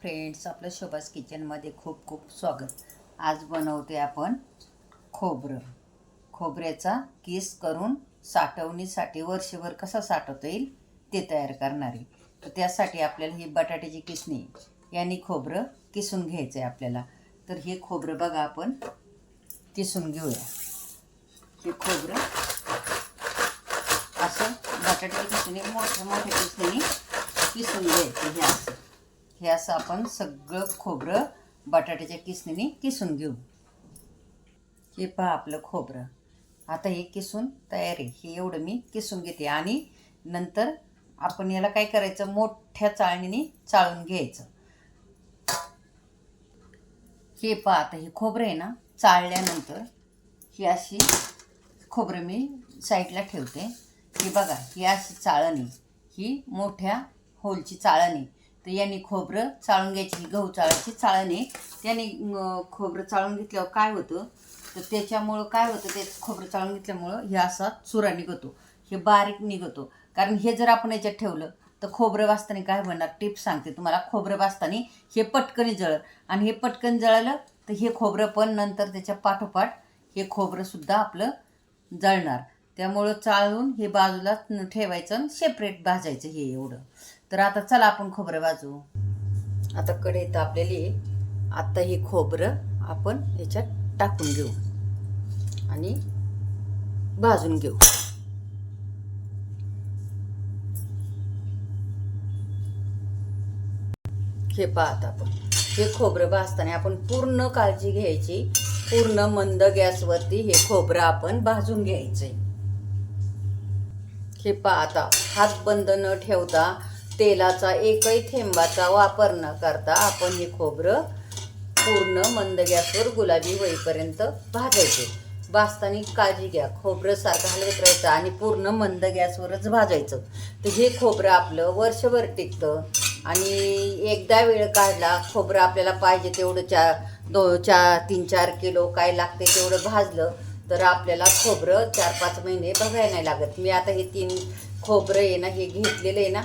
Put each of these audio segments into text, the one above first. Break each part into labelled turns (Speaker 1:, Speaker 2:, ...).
Speaker 1: Friends आपलं शोभास किचनमध्ये खूप खूप स्वागत. आज बनवते आपण खोबरं. खोबऱ्याचा किस करून साठवणीसाठी वर्षभर कसा साठवता येईल ते तयार करणारे तर त्यासाठी आपल्याला ही बटाट्याची किसणी यांनी खोबरं किसून घ्यायचं आहे आपल्याला. तर हे खोबरं बघा आपण किसून घेऊया. हे खोबरं असं बटाट्याची किसणी मोठ्या मोठ्या किसणीने किसून घ्यायचं हे असं. हे असं आपण सगळं खोबरं बटाट्याच्या किसणीने किसून घेऊ. हे पहा आपलं खोबरं. आता हे किसून तयार आहे. हे एवढं मी किसून घेते. आणि नंतर आपण याला काय करायचं? मोठ्या चाळणीने चाळून घ्यायचं. हे पहा आता हे खोबरं आहे ना चाळल्यानंतर ही अशी खोबरं मी साईडला ठेवते. हे बघा ही अशी चाळणी ही मोठ्या होलची चाळणी. तर यांनी खोबरं चाळून घ्यायची गहू चाळायची चाळणी त्याने खोबरं चाळून घेतल्यावर काय होतं? तर त्याच्यामुळं काय होतं? ते खोबरं चाळून घेतल्यामुळं हे असा चुरा निघतो. हे बारीक निघतो. कारण हे जर आपण याच्यात ठेवलं तर खोबरं वाचताना काय होणार? टिप्स सांगते तुम्हाला. खोबरं वाचताना हे पटकन जळलं. आणि हे पटकन जळालं तर हे खोबरं पण नंतर त्याच्या पाठोपाठ हे खोबरंसुद्धा आपलं जळणार. त्यामुळं चाळून हे बाजूला ठेवायचं आणि सेपरेट भाजायचं हे एवढं. तर आता चला आपण खोबरं भाजू आता कडे तापलेली आता ही खोबरं आपण याच्यात टाकून घेऊ आणि भाजून घेऊ. हे पाहत आपण. हे खोबरं भाजताना आपण पूर्ण काळजी घ्यायची. पूर्ण मंद गॅसवरती हे खोबरं आपण भाजून घ्यायचे हे पाहता हात बंद न ठेवता तेलाचा एकही थेंबाचा वापर न करता आपण हे खोबरं पूर्ण मंद गॅसवर गुलाबी होईपर्यंत भाजायचे. भाजताना काळजी घ्या. खोबरं सारखं हलवत राहायचं आणि पूर्ण मंद गॅसवरच भाजायचं. तर हे खोबरं आपलं वर्षभर टिकतं. आणि एकदा वेळ काढला खोबरं आपल्याला पाहिजे तेवढं चार दो चार तीन चार किलो काय लागते तेवढं भाजलं तर आपल्याला खोबरं चार पाच महिने बघायला नाही लागत. मी आता हे तीन खोबरं आहे ना हे घेतलेलं आहे ना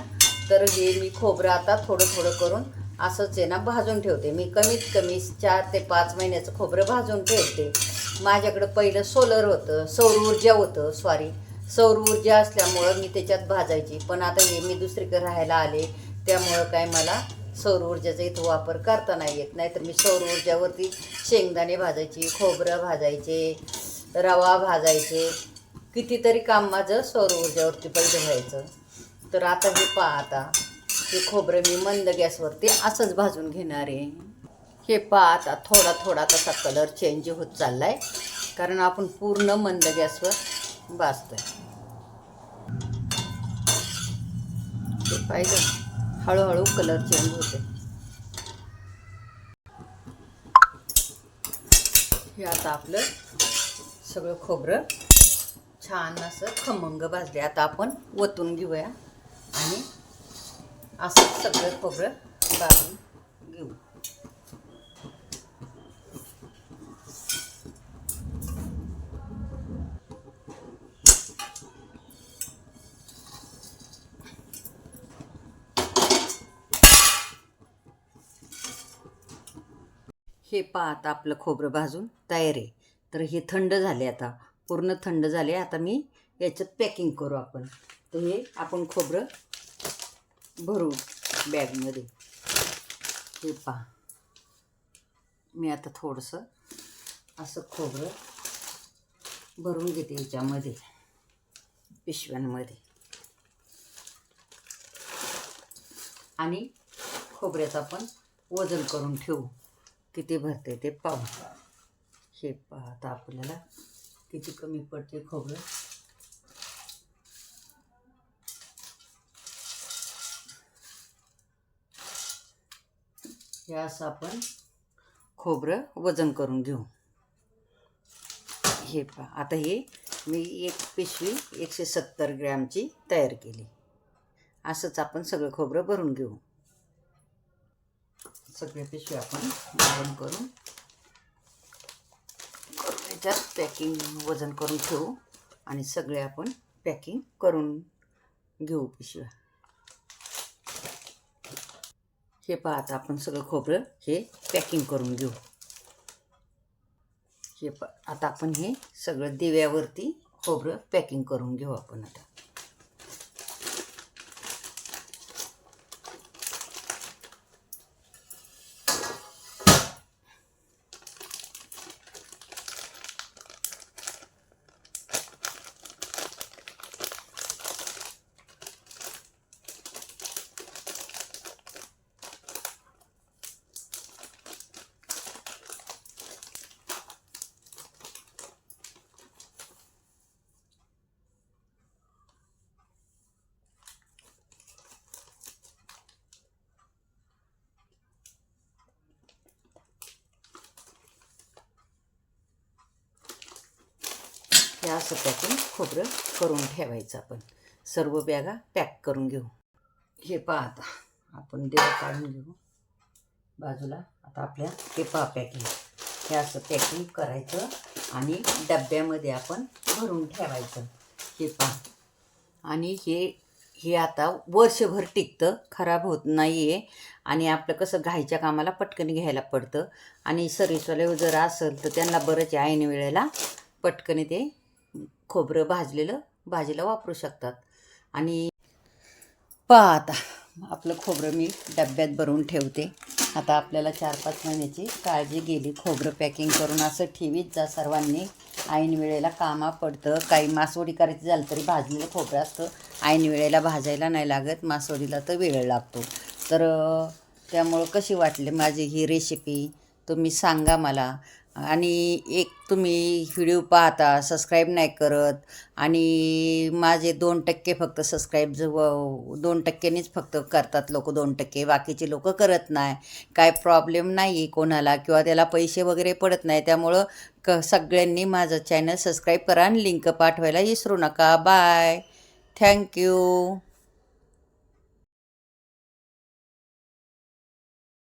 Speaker 1: तर हे मी खोबरं आता थोडं थोडं करून असंच आहे ना भाजून ठेवते. मी कमीत कमी चार ते पाच महिन्याचं खोबरं भाजून ठेवते. माझ्याकडं पहिलं सोलर होतं सौर ऊर्जा होतं सॉरी सौर ऊर्जा असल्यामुळं मी त्याच्यात भाजायची. पण आता हे मी दुसरीकडे राहायला आले त्यामुळं काय मला सौर ऊर्जाचा इथं वापर करता नाही येत. नाहीतर मी सौर ऊर्जावरती शेंगदाणे भाजायची खोबरं भाजायचे रवा भाजायचे. कितीतरी काम माझं सौर ऊर्जावरती पहिलं व्हायचं. तर आता हे पहा आता. हे खोबरं मी मंद गॅसवरती असंच भाजून घेणार आहे. हे पहा आता थोडा थोडा तसा कलर चेंज होत चालला आहे कारण आपण पूर्ण मंद गॅसवर भाजतोय. हे पाहिजे हळूहळू कलर चेंज होते हे आता आपलं सगळं खोबरं छान असं खमंग भाजले आता आपण वतून घेऊया. आणि असं सगळं खोबरं बाजून घेऊ. हे पहा आता आपलं खोबरं भाजून तयार आहे. तर हे थंड झाले आता. पूर्ण थंड झाले. आता मी याच्यात पॅकिंग करू आपण. तर हे आपण खोबरं भरू बॅगमध्ये हे पहा. मी आता थोडंसं असं खोबरं भरून घेते याच्यामध्ये पिशव्यांमध्ये. आणि खोबऱ्याचं आपण वजन करून ठेवू. किती भरते ते पाहू. हे पाहता आपल्याला किती कमी पडते खोबरं. हे असं आपण खोबरं वजन करून घेऊ. हे पहा आता हे मी एक पिशवी एकशे सत्तर ग्रॅमची तयार केली. असंच आपण सगळं खोबरं भरून घेऊ. सगळे पिशवी आपण गरम करून त्याच्यात याच्यात पॅकिंग वजन करून ठेवू आणि सगळे आपण पॅकिंग करून घेऊ पिशव्या. हे पहा आता आपण सगळं खोबरं हे पॅकिंग करून घेऊ. हे प आता आपण हे सगळं दिव्यावरती खोबरं पॅकिंग करून घेऊ आपण आता. या असं पॅकिंग खोबरं करून ठेवायचं आपण. सर्व बॅगा पॅक करून घेऊ. हे पहा आता. आपण देव काढून घेऊ. बाजूला आता आपल्या हे पहा पॅकिंग. हे असं पॅकिंग करायचं आणि डब्यामध्ये आपण भरून ठेवायचं. हे पहा. आणि हे हे आता वर्षभर टिकतं खराब होत नाही आहे आणि आपलं कसं घाईच्या कामाला पटकन घ्यायला पडतं. आणि सर्विसवाले जर असेल तर त्यांना बरंच ऐन वेळेला पटकन ते खोबरं भाजलेलं भाजीला वापरू शकतात. आणि पहा आता आपलं खोबरं मी डब्यात भरून ठेवते. आता आपल्याला चार पाच महिन्याची काळजी गेली. खोबरं पॅकिंग करून असं ठेवीत जा सर्वांनी. ऐन वेळेला कामा पडतं. काही मासवडी करायची झालं तरी भाजलेलं खोबरं असतं. ऐन वेळेला भाजायला नाही लागत. मासवडीला तर वेळ लागतो. तर त्यामुळं कशी वाटली माझी ही रेसिपी तुम्ही सांगा मला. आणि एक तुम्ही व्हिडिओ पाहता सबस्क्राईब नाही करत आणि माझे दोन टक्के फक्त सबस्क्राईब व- दोन टक्क्यांनीच फक्त करतात लोक दोन टक्के. बाकीचे लोक करत नाही. काय प्रॉब्लेम नाही आहे कोणाला किंवा त्याला पैसे वगैरे पडत नाही. त्यामुळं क सगळ्यांनी माझं चॅनल सबस्क्राईब करा आणि लिंक पाठवायला विसरू नका. Bye thank you